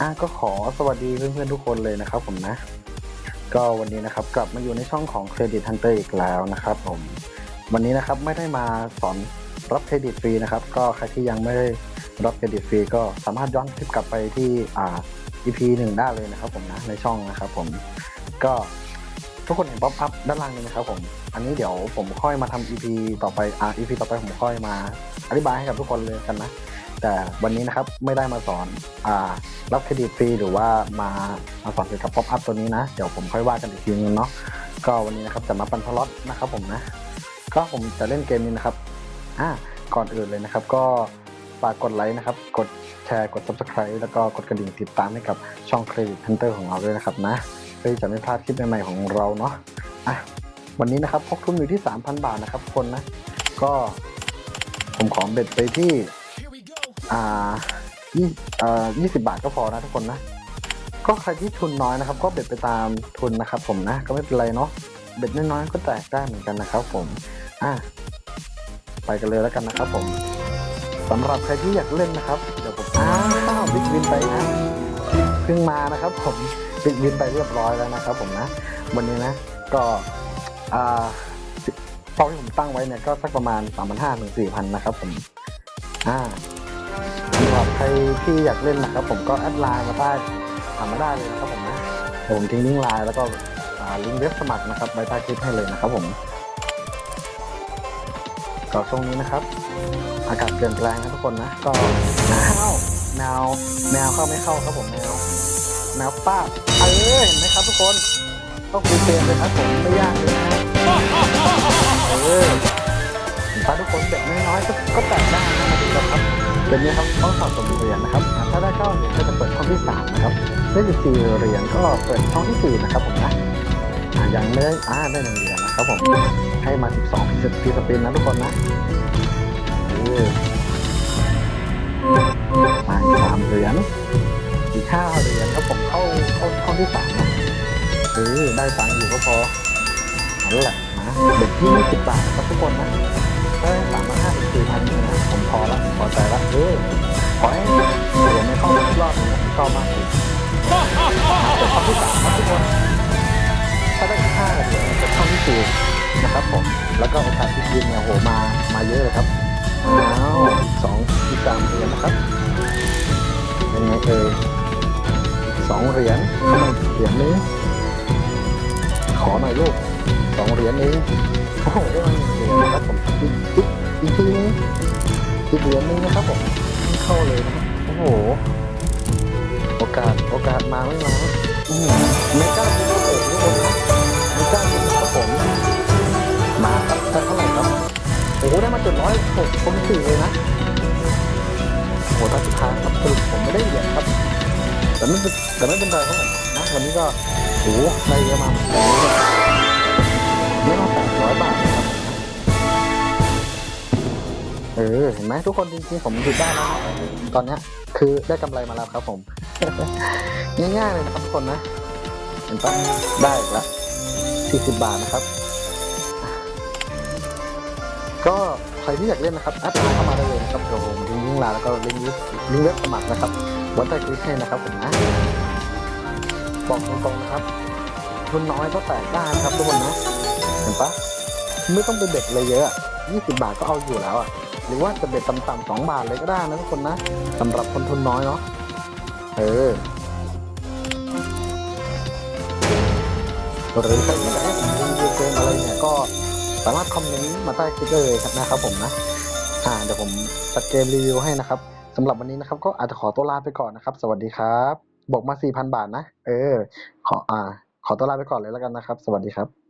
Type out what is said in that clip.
อะก็ขอสวัสดีเพื่อนๆทุกคนเลยนะครับผมนะ ก็วันนี้นะครับกลับมาอยู่ในช่องของ Credit Hunter อีกแล้วนะครับผมวันนี้นะครับไม่ได้มาสอนรับเครดิตฟรีนะครับ ก็ใครที่ยังไม่ได้รับเครดิตฟรีก็สามารถย้อนคลิปกลับไปที่อ่า EP หนึ่งได้เลยนะครับผมนะในช่องนะครับผมก็ทุกคนเห็นป๊อปอัพด้านล่างนี้นะครับผมอันนี้เดี๋ยวผมค่อยมาทำ EP ต่อไปอ่า EP ต่อไปผมค่อยมา อธิบายให้กับทุกคนเลยกันนะ แต่วันนี้นะครับไม่ได้มาสอนอ่ารับเครดิตฟรีหรือว่ามามาสอนเกี่ยวกับป๊อปอัพตัวนี้นะ เดี๋ยวผมค่อยว่ากันอีกทีนึงเนาะก็วันนี้นะครับจะมาปันพลอตนะครับผมนะ ก็ผมจะเล่นเกมนี้นะครับอ่าก่อนอื่นเลยนะครับ ก็ฝากกดไลค์นะครับ กดแชร์กด subscribe แล้วก็กดกระดิ่งติดตามให้กับช่อง Credit Hunter ของเราด้วยนะครับนะเพื่อจะไม่พลาดคลิปใหม่ๆของเราเนาะอะวันนี้นะครับพกทุนอยู่ที่ 3,000 บาทนะครับคนนะ ก็ผมขอเบ็ดไปที่ อ่ายี่เอ่อยี่สิบบาทก็พอนะทุกคนนะ ก็ใครที่ทุนน้อยนะครับ ก็เบ็ดไปตามทุนนะครับ ผมนะ ก็ไม่เป็นไรเนาะ เบ็ดน้อยๆก็แตกได้เหมือนกันนะครับ ผม อะ ไปกันเลยแล้วกันนะครับ ผมสำหรับใครที่อยากเล่นนะครับ เดี๋ยวผม อ้าวบิ๊กวินไปนะเพิ่งมานะครับ ผมบิ๊กวินไปเรียบร้อยแล้วนะครับ ผมนะ วันนี้นะ ก็ อ่าเป้าที่ผมตั้งไว้เนี่ยก็สักประมาณ3 5 0 0ถึง4,000 นะครับผม อ่า สำหรับใครที่อยากเล่นนะครับผมก็แอดไลน์มาได้ถามมาได้เลยนะครับผมนะผมทิ้งลิงก์ไลน์แล้วก็ลิงก์เว็บสมัครนะครับไว้ใต้คลิปให้เลยนะครับผมก็ช่วงนี้นะครับ อากาศเปลี่ยนแปลงนะทุกคนนะก็อ้าวแมวแมวเข้าไม่เข้าครับผมแมวแมวป้าเออเห็นไหมครับทุกคนต้องคุยเกมเลยครับผมไม่ยากเลยนะเออถ้าทุกคนเด็กน้อยๆก็ก็แตกได้ เกมนี้ครับต้องสะสมเหรียญนะครับ ถ้าได้เก้าเหรียญก็จะเปิดช่องที่สามนะครับได้สิบสี่เหรียญก็เปิดช่องที่สี่นะครับผมนะยังไม่ได้อ่าได้หนึ่งเหรียญนะครับผมให้มาสิบสองฟีสปินนะทุกคนนะมาสามเหรียญอีกห้าเหรียญครับผมเข้าเข้าช่องที่สามนะเออได้ตังค์อยู่ก็พอนั่นแหละนะเด็กที่สิบบาทครับทุกคนนะ ได้สามพันห้าสิบสี่พันนะผมพอละพอใจละเออขอให้เหรียญในเข้าทุกรอบนะผมชอบมากเลยเปิดช่อที่สามครับทุกคนถ้าได้ที่ห้าเหรียญเปิดช่องที่สี่นะครับผมแล้วก็โอกาสที่ยิงเนี่ยโหมามาเยอะเลยครับอ้าวสองอีกสามเหรียญนะครับเป็นไงเอ่ยอีกสองเหรียญเข้ามเหรียญนึงขอหน่อยลูกสองเหรียญเอง โอ้โหได้มาหนึ่งเหรียญนะครับผมอีกอีกอีกทีนึงอีกเหรียญนึงนะครับผมเข้าเลยนะครับโอ้โห โอกาสโอกาสมาไม่มาอืมไม่กล้าดูครับผมทุกคนนะไม่กล้าดูครับผมมาครับได้เท่าไหร่ครับโอ้โหได้มาจ็ดร้อยหกคนสี่เลยนะโอ้โหตาสุดท้ายครับสรุปผมไม่ได้เหรียญครับแต่ไม่เป็นแต่ไม่เป็นไรครับผมนะวันนี้ก็โอ้โหได้เยอะมาก เออเห็นไหมทุกคนจริงๆผมหยุดได้แล้วนะตอนนี้คือได้กำไรมาแล้วครับผม ง่ายๆเลยนะครับทุกคนนะ เห็นปะได้อีกละ40บาทนะครับ ก็ใครที่อยากเล่นนะครับแอดไลน์เข้ามาได้เลยนะครับเดี๋ยวผมลิงก์ลิงก์ไลน์แล้วก็ลิงก์ลิงก์เว็บสมัครนะครับวันใต้คลิปให้นะครับผมนะบอกตรงๆนะครับทุนน้อยก็แตกได้นะครับทุกคนนะเห็นปะไม่ต้องไปเบ็ดเลยเยอะ 20 บาทก็เอาอยู่แล้วอะ หรือว่าจะเบ็ดต่ำๆ2บาทเลยก็ได้นะทุกคนนะสำหรับคนทุนน้อยเนาะเออหรือใครที่อยากให้ผมรีวิวเกมอะไรเนี่ยก็สามารถคอมเมนต์มาใต้คลิปได้เลยครับนะครับผมนะอ่าเดี๋ยวผมจัดเกมรีวิวให้นะครับสำหรับวันนี้นะครับ ก็อาจจะขอตัวลาไปก่อนนะครับ สวัสดีครับบอกมา4,000 บาทนะ เออ ขออ่า ขอตัวลาไปก่อนเลยแล้วกันนะครับ สวัสดีครับ